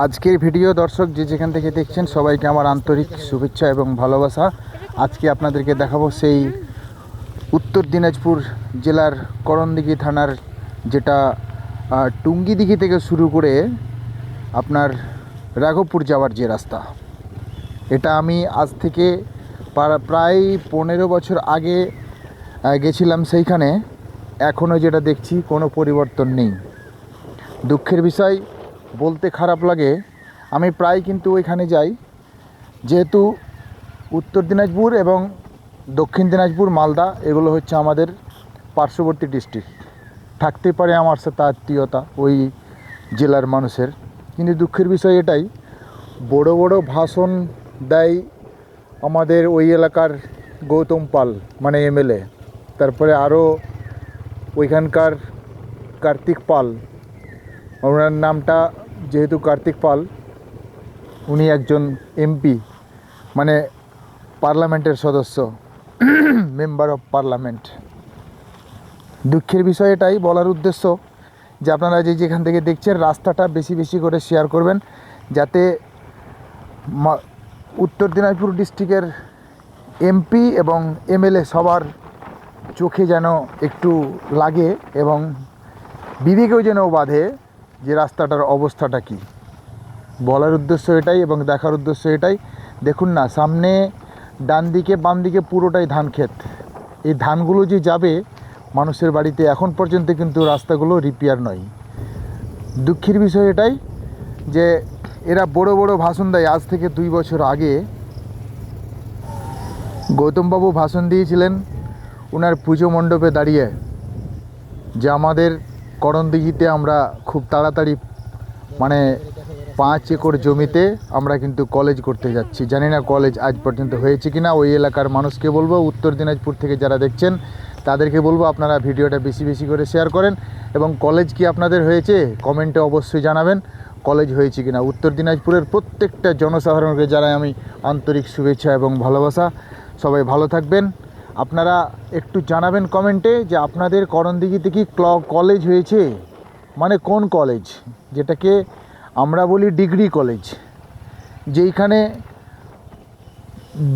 আজকের ভিডিও দর্শক যে যেখান থেকে দেখছেন সবাইকে আমার আন্তরিক শুভেচ্ছা এবং ভালোবাসা। আজকে আপনাদেরকে দেখাবো সেই উত্তর দিনাজপুর জেলার করণদিঘি থানার যেটা টুঙ্গিদিঘি থেকে শুরু করে আপনার রাঘবপুর যাওয়ার যে রাস্তা। এটা আমি আজ থেকে প্রায় পনেরো বছর আগে গেছিলাম সেইখানে। এখনও যেটা দেখছি কোনো পরিবর্তন নেই। দুঃখের বিষয় বলতে খারাপ লাগে, আমি প্রায় কিন্তু ওইখানে যাই। যেহেতু উত্তর দিনাজপুর এবং দক্ষিণ দিনাজপুর, মালদা, এগুলো হচ্ছে আমাদের পার্শ্ববর্তী ডিস্ট্রিক্ট। থাকতে পারে আমার সাথে আত্মীয়তা ওই জেলার মানুষের। কিন্তু দুঃখের বিষয় এটাই, বড় বড় ভাষণ দেয় আমাদের ওই এলাকার গৌতম পাল মানে এমএলএ। তারপরে আরও ওইখানকার কার্তিক পাল, ওনার নামটা যেহেতু কার্তিক পাল, উনি একজন এমপি মানে পার্লামেন্টের সদস্য, মেম্বার অফ পার্লামেন্ট। দুঃখের বিষয় এটাই, বলার উদ্দেশ্য যে আপনারা যে যেখান থেকে দেখছেন, রাস্তাটা বেশি বেশি করে শেয়ার করবেন, যাতে উত্তর দিনাজপুর ডিস্ট্রিক্টের এমপি এবং এমএলএ সবার চোখে যেন একটু লাগে এবং বিবেকেও যেন বাঁধে যে রাস্তাটার অবস্থাটা কি? বলার উদ্দেশ্য এটাই এবং দেখার উদ্দেশ্য এটাই। দেখুন না, সামনে ডান দিকে, বাম দিকে পুরোটাই ধান ক্ষেত। এই ধানগুলো যে যাবে, মানুষের বাড়িতে এখন পর্যন্ত কিন্তু রাস্তাগুলো রিপেয়ার নয়। দুঃখের বিষয় এটাই যে এরা বড় বড় ভাষণ দেয়। আজ থেকে দুই বছর আগে গৌতমবাবু ভাষণ দিয়েছিলেন ওনার পুজো মণ্ডপে দাঁড়িয়ে যে আমাদের করণদিঘিতে আমরা খুব তাড়াতাড়ি মানে পাঁচ একর জমিতে আমরা কিন্তু কলেজ করতে যাচ্ছি। জানি না কলেজ আজ পর্যন্ত হয়েছে কি না ওই এলাকার মানুষকে বলব। উত্তর দিনাজপুর থেকে যারা দেখছেন, তাদেরকে বলব আপনারা ভিডিওটা বেশি বেশি করে শেয়ার করেন। এবং কলেজ কি আপনাদের হয়েছে? কমেন্টে অবশ্যই জানাবেন কলেজ হয়েছে কি না উত্তর দিনাজপুরের প্রত্যেকটা জনসাধারণকে যারা আমি আন্তরিক শুভেচ্ছা এবং ভালোবাসা। সবাই ভালো থাকবেন। আপনারা একটু জানাবেন কমেন্টে যে আপনাদের করণদিঘিতে কি ক্ল কলেজ হয়েছে? মানে কোন কলেজ যেটাকে আমরা বলি ডিগ্রি কলেজ যেইখানে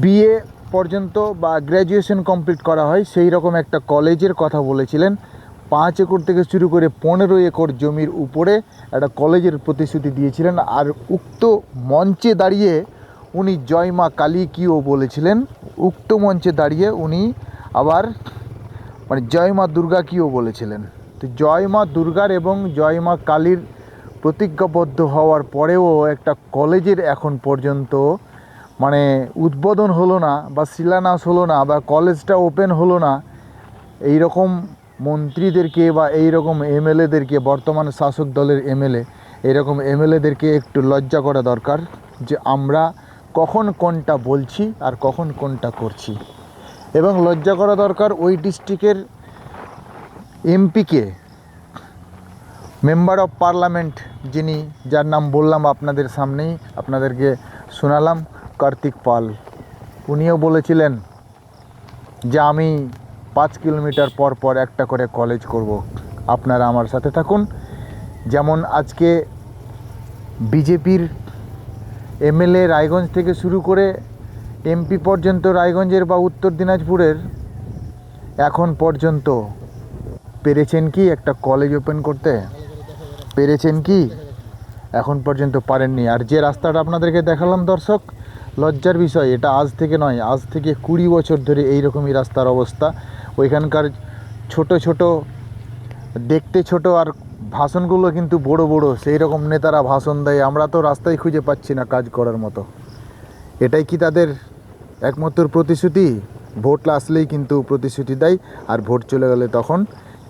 বিএ পর্যন্ত বা গ্র্যাজুয়েশন কমপ্লিট করা হয়, সেই রকম একটা কলেজের কথা বলেছিলেন। পাঁচ একর থেকে শুরু করে পনেরো একর জমির উপরে একটা কলেজের প্রতিশ্রুতি দিয়েছিলেন। আর উক্ত মঞ্চে দাঁড়িয়ে উনি জয় মা কালী কিও বলেছিলেন? উক্ত মঞ্চে দাঁড়িয়ে উনি আবার মানে জয় মা দুর্গা কিও বলেছিলেন? তো জয় মা দুর্গার এবং জয় মা কালীর প্রতিজ্ঞাবদ্ধ হওয়ার পরেও একটা কলেজের এখন পর্যন্ত মানে উদ্বোধন হলো না বা শিলান্যাস হলো না বা কলেজটা ওপেন হলো না এই রকম মন্ত্রীদেরকে বা এই রকম এমএলএদেরকে, বর্তমান শাসক দলের এমএলএ এরকম এমএলএদেরকে একটু লজ্জা করা দরকার যে আমরা কখন কোনটা বলছি আর কখন কোনটা করছি। এবং লজ্জা করা দরকার ওই ডিস্ট্রিক্টের এমপিকে, মেম্বার অফ পার্লামেন্ট যিনি, যার নাম বললাম আপনাদের সামনেই, আপনাদেরকে শোনালাম, কার্তিক পাল। উনিও বলেছিলেন যে আমি পাঁচ কিলোমিটার পর পর একটা করে কলেজ করব। আপনারা আমার সাথে থাকুন। যেমন আজকে বিজেপির এমএলএ রায়গঞ্জ থেকে শুরু করে এমপি পর্যন্ত রায়গঞ্জের বা উত্তর দিনাজপুরের এখন পর্যন্ত। পেরেছেন কি একটা কলেজ ওপেন করতে? পেরেছেন কি? এখন পর্যন্ত পারেননি। আর যে রাস্তাটা আপনাদেরকে দেখালাম দর্শক, লজ্জার বিষয়, এটা আজ থেকে নয়, আজ থেকে কুড়ি বছর ধরে এই রকমই রাস্তার অবস্থা। ওইখানকার ছোট ছোট, দেখতে ছোট আর ভাষণগুলো কিন্তু বড় বড় সেই রকম নেতারা ভাষণ দেয়, আমরা তো রাস্তায় খুঁজে পাচ্ছি না কাজ করার মতো। এটাই কি তাদের একমাত্র প্রতিশ্রুতি? ভোট আসলেই কিন্তু প্রতিশ্রুতি দেয়, আর ভোট চলে গেলে তখন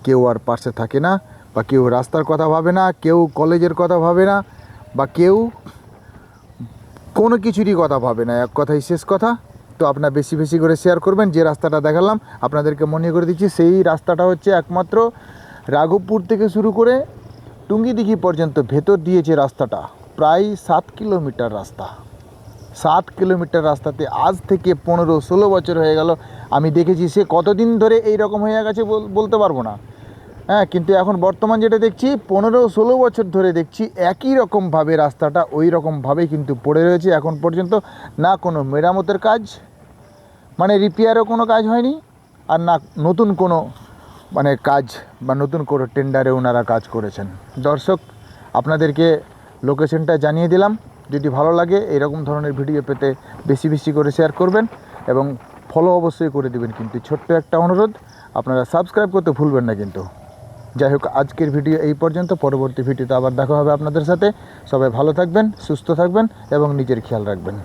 কেউ আর পাশে থাকে না, বা কেউ রাস্তার কথা ভাবে না, কেউ কলেজের কথা ভাবে না, বা কেউ কোনো কিছুরই কথা ভাবে না। এক কথাই শেষ কথা। তো আপনার বেশি বেশি করে শেয়ার করবেন, যে রাস্তাটা দেখালাম, আপনাদেরকে মনে করে দিচ্ছি, সেই রাস্তাটা হচ্ছে একমাত্র রাঘবপুর থেকে শুরু করে টুঙ্গিদিঘি পর্যন্ত ভেতর দিয়েছে রাস্তাটা, প্রায় সাত কিলোমিটার রাস্তা। সাত কিলোমিটার রাস্তাতে আজ থেকে পনেরো ষোলো বছর হয়ে গেল। আমি দেখেছি সে কতদিন ধরে এই রকম হয়ে গেছে বল- বলতে পারব না। হ্যাঁ কিন্তু এখন বর্তমান যেটা দেখছি, পনেরো ষোলো বছর ধরে দেখছি একই রকমভাবে রাস্তাটা, ওই রকমভাবেই কিন্তু পড়ে রয়েছে এখন পর্যন্ত। না কোনো মেরামতের কাজ মানে রিপেয়ারও কোনো কাজ হয়নি, আর না নতুন কোনো মানে কাজ বা নতুন কোনো টেন্ডারে ওনারা কাজ করেছেন। দর্শক, আপনাদেরকে লোকেশনটা জানিয়ে দিলাম। যদি ভালো লাগে, এরকম ধরনের ভিডিও পেতে বেশি বেশি করে শেয়ার করবেন এবং ফলো অবশ্যই করে দেবেন। কিন্তু ছোট্ট একটা অনুরোধ, আপনারা সাবস্ক্রাইব করতে ভুলবেন না কিন্তু। যাই হোক, আজকের ভিডিও এই পর্যন্ত। পরবর্তী ভিডিওতে আবার দেখা হবে আপনাদের সাথে। সবাই ভালো থাকবেন, সুস্থ থাকবেন এবং নিজের খেয়াল রাখবেন।